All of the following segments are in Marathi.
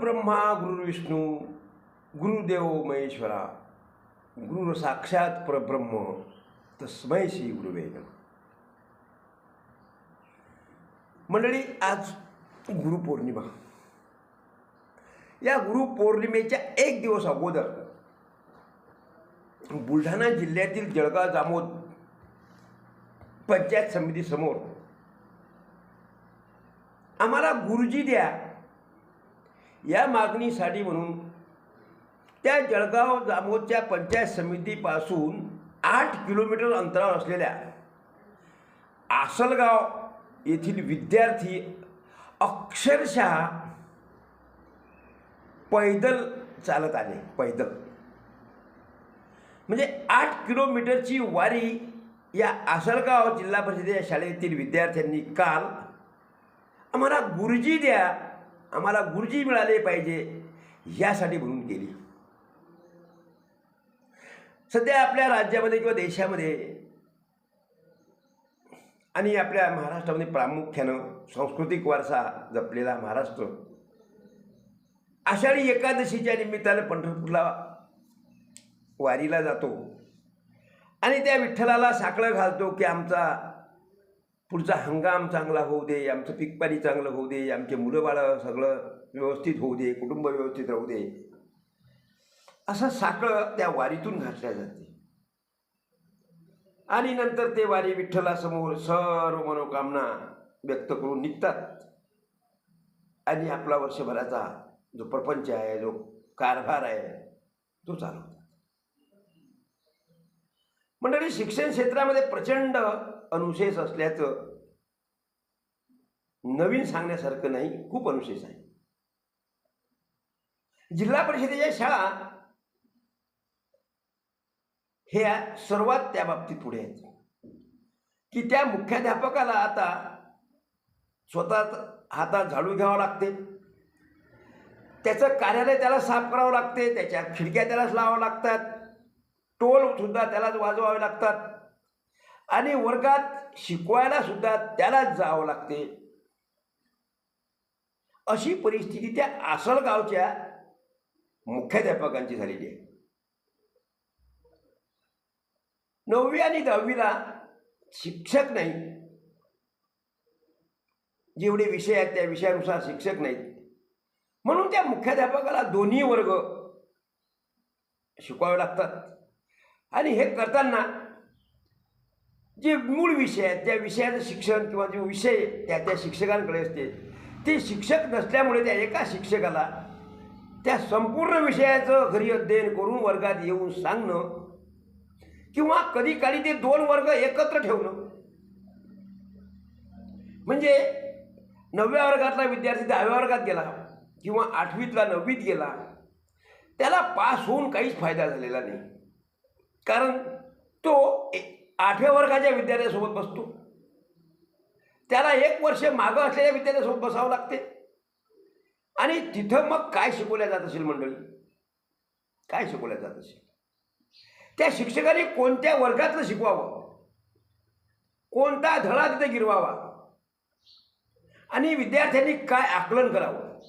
गुरुर्ब्रह्मा गुरुर्विष्णू गुरुदेव महेश्वरा गुरु साक्षात परब्रह्म तस्मै श्री गुरुवे मंडळी आज गुरुपौर्णिमा या गुरुपौर्णिमेच्या एक दिवस अगोदर बुलढाणा जिल्ह्यातील जळगाव जामोद पंचायत समितीसमोर आम्हाला गुरुजी द्या या मागणीसाठी म्हणून त्या जळगाव जामोदच्या पंचायत समितीपासून आठ किलोमीटर अंतरावर असलेल्या आसलगाव येथील विद्यार्थी अक्षरशः पैदल चालत आले पैदल. म्हणजे आठ किलोमीटरची वारी या आसलगाव जिल्हा परिषदेच्या शाळेतील विद्यार्थ्यांनी काल आम्हाला गुरुजी द्या आम्हाला गुरुजी मिळाले पाहिजे यासाठी म्हणून गेली. सध्या आपल्या राज्यामध्ये किंवा देशामध्ये आणि आपल्या महाराष्ट्रामध्ये प्रामुख्यानं सांस्कृतिक वारसा जपलेला महाराष्ट्र आषाढी एकादशीच्या निमित्तानं पंढरपूरला वारीला जातो आणि त्या विठ्ठलाला साकडं घालतो की आमचा पुढचा हंगाम चांगला होऊ दे आमचं पीक पाणी चांगलं होऊ दे आमचे मुलं बाळं सगळं व्यवस्थित होऊ दे कुटुंब व्यवस्थित राहू दे. असं साखळं त्या वारीतून घातल्या जाते. आणि नंतर ते वारी विठ्ठलासमोर सर्व मनोकामना व्यक्त करून निघतात. आणि आपला वर्षभराचा जो प्रपंच आहे जो कारभार आहे तो चालवतो मंडळी शिक्षण क्षेत्रामध्ये प्रचंड अनुशेष असल्याचं नवीन सांगण्यासारखं नाही खूप अनुशेष आहे. जिल्हा परिषदेच्या शाळा ह्या सर्वात त्या बाबतीत पुढे आहेत. की त्या मुख्याध्यापकाला आता स्वतः हातात झाडू घ्यावं लागते. त्याचं कार्यालय त्याला साफ करावं लागते त्याच्या खिडक्या त्यालाच लावावं लागतात. टोल सुद्धा त्यालाच वाजवावे लागतात. आणि वर्गात शिकवायला सुद्धा त्यालाच जावं लागते. अशी परिस्थिती त्या आसळगावच्या मुख्याध्यापकांची झालेली आहे. नववी आणि दहावीला शिक्षक नाही जेवढे विषय आहेत त्या विषयानुसार शिक्षक नाहीत. म्हणून त्या मुख्याध्यापकाला दोन्ही वर्ग शिकवावे लागतात. आणि हे करताना जे मूळ विषय आहेत त्या विषयाचं शिक्षण किंवा जो विषय त्या त्या शिक्षकांकडे असते ते शिक्षक नसल्यामुळे त्या एका शिक्षकाला त्या संपूर्ण विषयाचं घरी अध्ययन करून वर्गात येऊन सांगणं किंवा कधी काळी ते दोन वर्ग एकत्र ठेवणं. म्हणजे नवव्या वर्गातला विद्यार्थी दहाव्या वर्गात गेला किंवा आठवीतला नववीत गेला त्याला पास होऊन काहीच फायदा झालेला नाही. कारण तो ए- आठव्या वर्गाच्या विद्यार्थ्यासोबत बसतो. त्याला एक वर्ष मागं असलेल्या विद्यार्थ्यासोबत बसावं लागते. आणि तिथं मग काय शिकवल्या जात असेल मंडळी? काय शिकवल्या जात असेल? त्या शिक्षकाने कोणत्या वर्गातलं शिकवावं? कोणता धडा तिथे गिरवावा? आणि विद्यार्थ्यांनी काय आकलन करावं?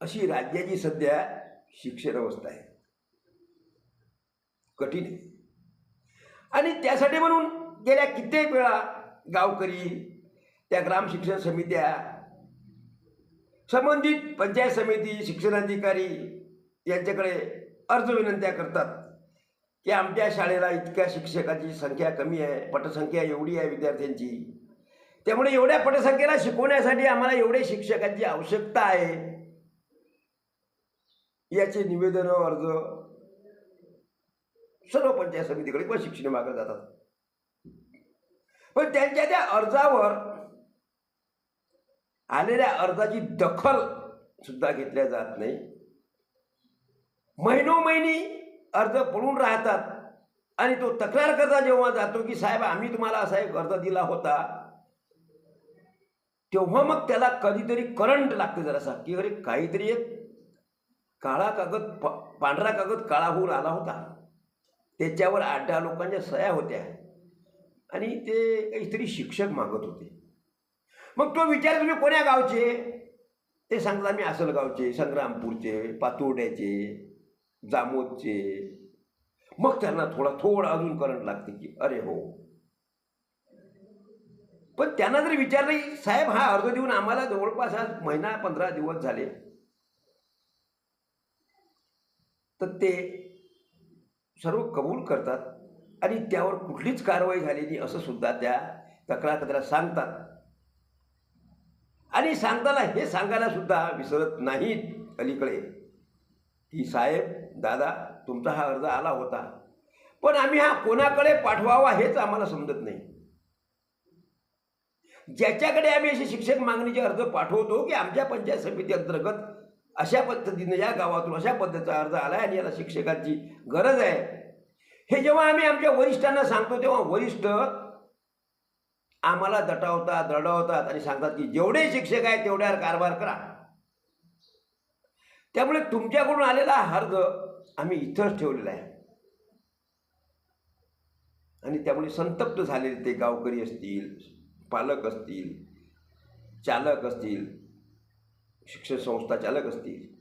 अशी राज्याची सध्या शिक्षण अवस्था आहे. कठीण आहे. आणि त्यासाठी म्हणून गेल्या कित्येक वेळा गावकरी त्या ग्राम शिक्षण समित्या संबंधित पंचायत समिती शिक्षणाधिकारी यांच्याकडे अर्ज विनंत्या करतात की आमच्या शाळेला इतक्या शिक्षकाची संख्या कमी आहे पटसंख्या एवढी आहे विद्यार्थ्यांची. त्यामुळे एवढ्या पटसंख्येला शिकवण्यासाठी आम्हाला एवढे शिक्षकांची आवश्यकता आहे. याचे निवेदन अर्ज सर्व पंचायत समितीकडे किंवा शिक्षण विभागाकडे जातात. पण त्यांच्या त्या अर्जावर आलेल्या अर्जाची दखल सुद्धा घेतल्या जात नाही. महिनोमहिनी अर्ज पडून राहतात आणि तो तक्रार करता जेव्हा जातो की साहेब आम्ही तुम्हाला असा एक अर्ज दिला होता. तेव्हा मग त्याला कधीतरी करंट लागते जरासा की अरे काहीतरी एक काळा कागद प पांढरा कागद काळा होऊन आला होता. त्याच्यावर आठ दहा लोकांच्या सह्या होत्या. आणि ते काहीतरी शिक्षक मागत होते. मग तो विचार तुम्ही कोण्या गावचे? ते सांगतात आम्ही आसलगावचे संग्रामपूरचे पातोड्याचे जामोदचे. मग त्यांना थोडा थोडा अजून करंट लागते की अरे हो. पण त्यांना जर विचारलं साहेब हा अर्ज देऊन आम्हाला जवळपास आज महिना पंधरा दिवस झाले. तर ते सर्व कबूल करतात आणि त्यावर कुठलीच कारवाई झालेली असं सुद्धा त्या तक्रारकर्त्याला सांगतात. आणि सांगताना हे सांगायला सुद्धा विसरत नाहीत अलीकडे. की साहेब दादा तुमचा हा अर्ज आला होता. पण आम्ही हा कोणाकडे पाठवावा हेच आम्हाला समजत नाही. ज्याच्याकडे आम्ही असे शिक्षक मागणीचे अर्ज पाठवतो की आमच्या पंचायत समिती अंतर्गत अशा पद्धतीनं या गावातून अशा पद्धतीचा अर्ज आला आहे आणि याला शिक्षकांची गरज आहे. हे जेव्हा आम्ही आमच्या वरिष्ठांना सांगतो तेव्हा वरिष्ठ आम्हाला दटावतात दडवतात आणि सांगतात की जेवढे शिक्षक आहेत तेवढ्यावर कारभार करा. त्यामुळे तुमच्याकडून आलेला अर्ज आम्ही इथंच ठेवलेला आहे. आणि त्यामुळे संतप्त झालेले ते गावकरी असतील पालक असतील चालक असतील शिक्षण संस्था चालक असतील.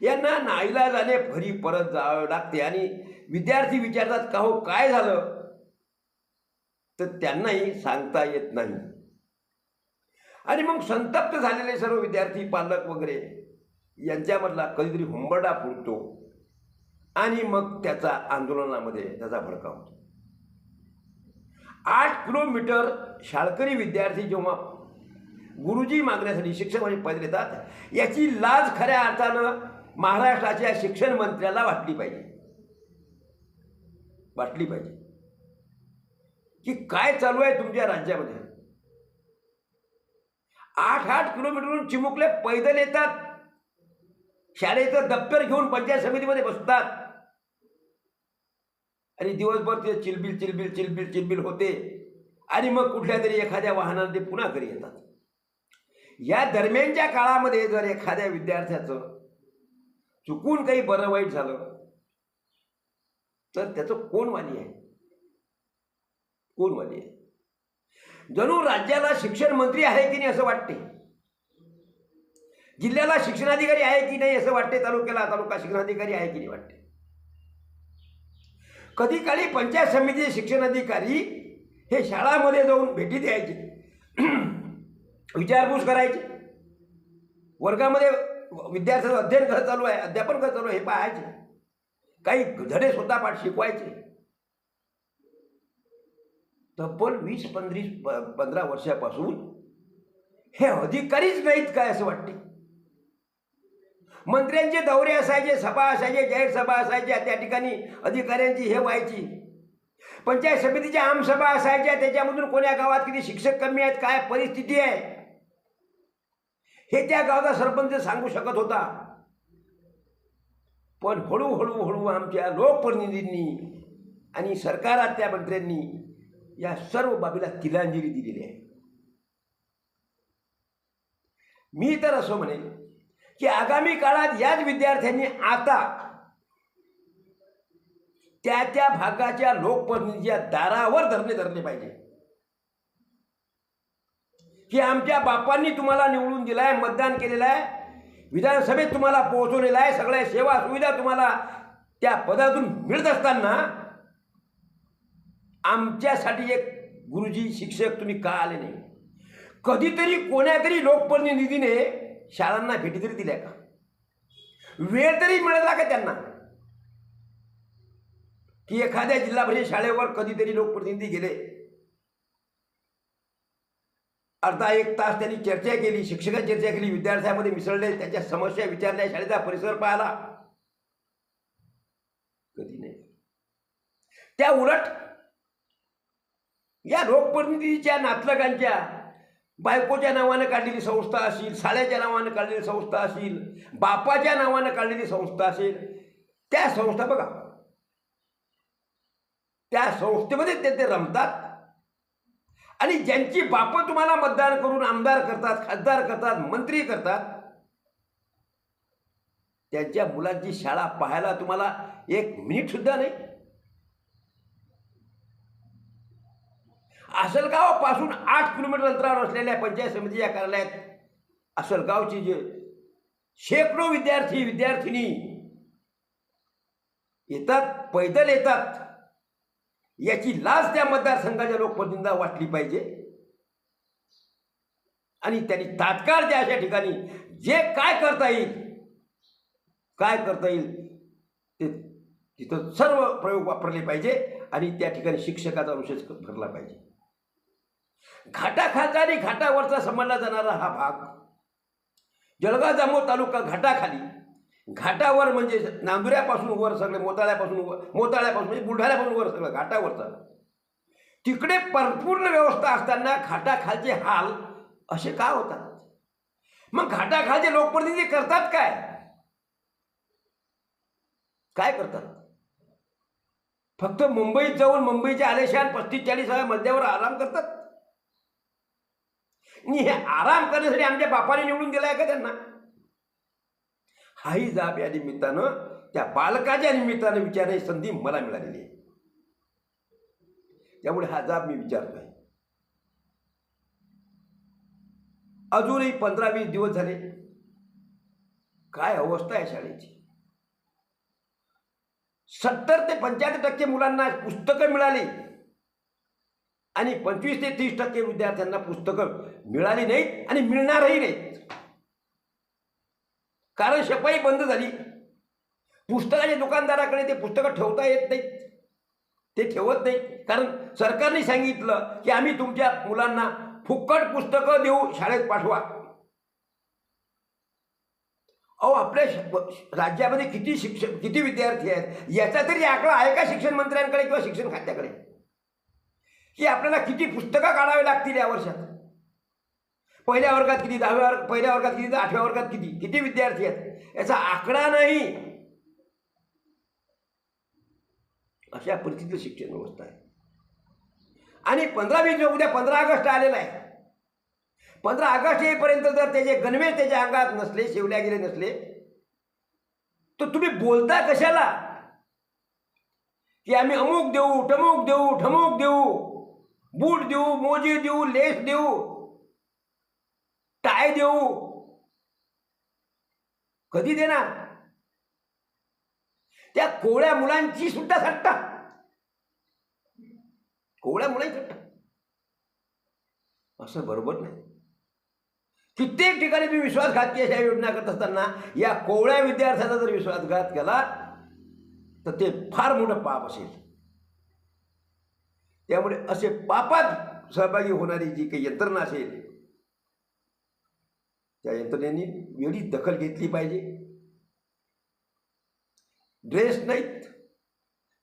यांना नाईलाजाने घरी परत जावं लागते आणि विद्यार्थी विचारतात का हो काय झालं? तर त्यांनाही सांगता येत नाही. आणि मग संतप्त झालेले सर्व विद्यार्थी पालक वगैरे यांच्यामधला कधीतरी हुंबरडा फुटतो आणि मग त्याचा आंदोलनामध्ये त्याचा भडका होतो. आठ किलोमीटर शाळकरी विद्यार्थी जेव्हा गुरुजी मागण्यासाठी शिक्षण पैदल येतात याची लाज खऱ्या अर्थानं महाराष्ट्राच्या शिक्षण मंत्र्याला वाटली पाहिजे. वाटली पाहिजे. की काय चालू आहे तुमच्या राज्यामध्ये? आठ आठ किलोमीटरवरून चिमुकले पैदल येतात. शाळेचं दप्तर घेऊन पंचायत समितीमध्ये बसतात. आणि दिवसभर ते चिलबिल चिलबिल चिलबिल चिलबिल होते. आणि मग कुठल्या तरी एखाद्या वाहनाने ते पुन्हा घरी येतात. या दरम्यानच्या काळामध्ये जर एखाद्या विद्यार्थ्याचं चुकून काही बरं वाईट झालं तर त्याचं कोण वाली आहे? कोण वाली आहे? जणू राज्याला शिक्षण मंत्री आहे की नाही असं वाटते? जिल्ह्याला शिक्षणाधिकारी आहे की नाही असं वाटते? तालुक्याला तालुका शिक्षणाधिकारी आहे की नाही वाटते? कधी काळी पंचायत समितीचे शिक्षणाधिकारी हे शाळामध्ये जाऊन भेटी द्यायचे. विचारपूस करायची. वर्गामध्ये विद्यार्थ्याचं अध्ययन कसं चालू आहे अध्यापन कसं चालू आहे हे पाहायचे. काही धडे स्वतः पाठ शिकवायचे. तब्बल वीस पंधरीस पंधरा वर्षापासून हे अधिकारीच नाहीत काय असं वाटते? मंत्र्यांचे दौरे असायचे सभा असायचे जाहीर सभा असायच्या त्या ठिकाणी अधिकाऱ्यांची हे व्हायची. पंचायत समितीच्या आमसभा असायच्या त्याच्यामधून कोण्या गावात किती शिक्षक कमी आहेत काय परिस्थिती आहे हे त्या गावचा सरपंच सांगू शकत होता. पण हळूहळू हळू आमच्या लोकप्रतिनिधींनी आणि सरकारातल्या मंत्र्यांनी या सर्व बाबीला तिलांजली दिलेली आहे. मी तर असं म्हणेन की आगामी काळात याच विद्यार्थ्यांनी आता त्या त्या भागाच्या लोकप्रतिनिधीच्या दारावर धरणे धरले पाहिजे. की आमच्या बापांनी तुम्हाला निवडून दिलाय मतदान केलेलं आहे. विधानसभेत तुम्हाला पोहोचवलेलं आहे. सगळ्या सेवा सुविधा तुम्हाला त्या पदातून मिळत असताना आमच्यासाठी एक गुरुजी शिक्षक तुम्ही का आले नाही? कधीतरी कोण्यातरी लोकप्रतिनिधीने शाळांना भेटी तरी दिल्या का? वेळ तरी मिळाला का त्यांना? की एखाद्या जिल्हा परिषद शाळेवर कधीतरी लोकप्रतिनिधी गेले अर्धा एक तास त्यांनी चर्चा केली शिक्षकांनी चर्चा केली विद्यार्थ्यांमध्ये मिसळले त्याच्या समस्या विचारल्या शाळेचा परिसर पाहिला. कधी नाही. त्या उलट या लोकप्रतिनिधीच्या नातलगांच्या बायकोच्या नावानं काढलेली संस्था असेल साड्याच्या नावानं काढलेली संस्था असेल बापाच्या नावानं काढलेली संस्था असेल त्या संस्था बघा. त्या संस्थेमध्ये ते ते रमतात. आणि ज्यांची बापं तुम्हाला मतदान करून आमदार करतात खासदार करतात मंत्री करतात त्यांच्या मुलांची शाळा पाहायला तुम्हाला एक मिनिट सुद्धा नाही. असलगावपासून आठ किलोमीटर अंतरावर असलेल्या पंचायत समितीच्या कार्यालयात असलगावचे जे शेकडो विद्यार्थी विद्यार्थिनी येतात पैदल येतात. याची लाज त्या मतदारसंघाच्या लोकप्रतिनिधींना वाटली पाहिजे. आणि त्यांनी तात्काळ त्या अशा ठिकाणी जे काय करता येईल काय करता येईल ते तिथं सर्व प्रयोग वापरले पाहिजे आणि त्या ठिकाणी शिक्षकाचा विशेष भरला पाहिजे. घाटाखालचा आणि घाटावरचा समजला जाणारा हा भाग जळगाव जामोद तालुका घाटाखाली घाटावर म्हणजे नांदुऱ्यापासून वर सगळे मोताळ्यापासून वर मोताळ्यापासून म्हणजे बुलढाण्यापासून वर सगळं घाटावरचा तिकडे परिपूर्ण व्यवस्था असताना घाटाखालचे हाल असे का होतात? मग घाटाखालचे लोकप्रतिनिधी करतात काय? काय करतात? फक्त मुंबईत जाऊन मुंबईच्या आलेशान पस्तीस चाळीस हजार मध्यावर आराम करतात? आणि हे आराम करण्यासाठी आमच्या बापाने निवडून दिलाय का त्यांना? हाही जाब या निमित्तानं त्या बालकाच्या निमित्तानं विचारण्याची संधी मला मिळालेली आहे. त्यामुळे हा जाब मी विचारतोय. अजूनही पंधरा वीस दिवस झाले. काय अवस्था आहे शाळेची? सत्तर ते पंच्याहत्तर टक्के मुलांना पुस्तकं मिळाली. आणि पंचवीस ते तीस टक्के विद्यार्थ्यांना पुस्तकं मिळाली नाहीत आणि मिळणारही नाहीत. कारण शपाई बंद झाली. पुस्तकाच्या दुकानदाराकडे ते पुस्तकं ठेवता येत नाही ते ठेवत नाही कारण सरकारने सांगितलं की आम्ही तुमच्या मुलांना फुकट पुस्तकं देऊ शाळेत पाठवा. अहो आपल्या श- राज्यामध्ये किती शिक्षण किती विद्यार्थी आहेत? याचा तरी आकडा आहे का शिक्षण मंत्र्यांकडे किंवा शिक्षण खात्याकडे? की आपल्याला किती पुस्तकं काढावी लागतील या वर्षात? पहिल्या वर्गात किती दहाव्या वर्ग पहिल्या वर्गात किती तर आठव्या वर्गात किती? किती विद्यार्थी आहेत? याचा आकडा नाही. अशा परिस्थितीत शिक्षण व्यवस्था आहे. आणि पंधरा वीस उद्या पंधरा ऑगस्ट आलेला आहे. पंधरा ऑगस्ट येईपर्यंत जर त्याचे गणवेश त्याच्या अंगात नसले शिवल्या गेले नसले तर तुम्ही बोलता कशाला? की आम्ही अमुक देऊ टमुक देऊ ठमुक देऊ बूट देऊ मोजे देऊ लेस देऊ काय देऊ? कधी देणार? त्या कोवळ्या मुलांची सुद्धा सट्टा. कोवळ्या मुलांची सट्टा. असं बरोबर नाही. कित्येक ठिकाणी तुम्ही विश्वासघातकी अशा योजना करत असताना या कोवळ्या विद्यार्थ्याचा जर विश्वासघात केला तर ते फार मोठं पाप असेल. त्यामुळे असे पापात सहभागी होणारी जी काही यंत्रणा असेल त्या यंत्रणेने वेळी दखल घेतली पाहिजे. ड्रेस नाहीत.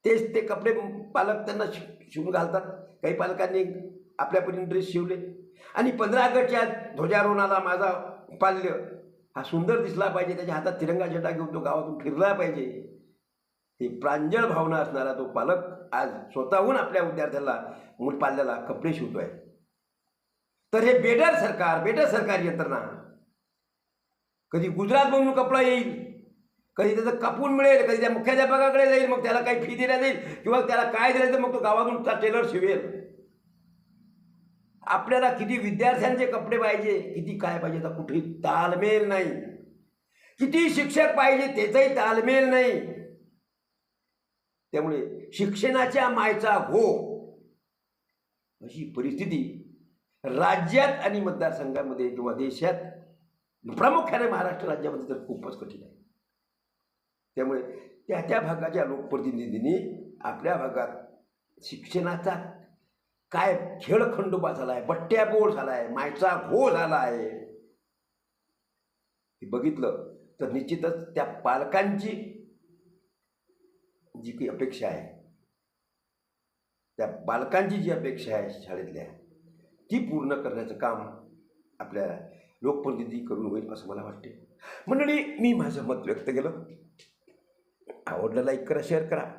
तेच ते कपडे पालक त्यांना शि- शिवून घालतात. काही पालकांनी आपल्या ड्रेस शिवले. आणि पंधरा ऑगस्टच्या ध्वजारोहणाला माझा पाल्य हा सुंदर दिसला पाहिजे. त्याच्या हातात तिरंगा झेंडा घेऊन तो गावातून फिरला पाहिजे. ही प्रांजळ भावना असणारा तो पालक आज स्वतःहून आपल्या विद्यार्थ्याला मूल पाल्याला कपडे शिवतोय. तर हे बेडर सरकार बेडर सरकारी यंत्रणा कधी गुजरातमधून कपडा येईल कधी त्याचं कापून मिळेल कधी त्या मुख्याध्यापकाकडे जाईल मग त्याला काही फी दिल्या जाईल किंवा त्याला काय दिलं तर मग तो गावातून त्या टेलर शिवेल. आपल्याला किती विद्यार्थ्यांचे कपडे पाहिजे किती काय पाहिजे तर कुठेही तालमेल नाही. किती शिक्षक पाहिजे त्याचाही तालमेल नाही. त्यामुळे शिक्षणाच्या मायचा हो अशी परिस्थिती राज्यात आणि मतदारसंघामध्ये किंवा देशात प्रामुख्याने महाराष्ट्र राज्यामध्ये तर खूपच कठीण आहे. त्यामुळे त्या त्या भागाच्या लोकप्रतिनिधींनी आपल्या भागात शिक्षणाचा काय खेळखंडोबा झाला आहे बट्ट्याबोळ झाला आहे मायचा घो झाला आहे हे बघितलं तर निश्चितच त्या पालकांची जी काही अपेक्षा आहे त्या बालकांची जी अपेक्षा आहे शाळेतल्या ती पूर्ण करण्याचं काम आपल्या लोकप्रतिनिधी करून होईल असं मला वाटते मंडळी मी माझं मत व्यक्त केलं. आवडलं लाईक करा शेअर करा.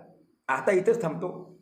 आता इथंच थांबतो.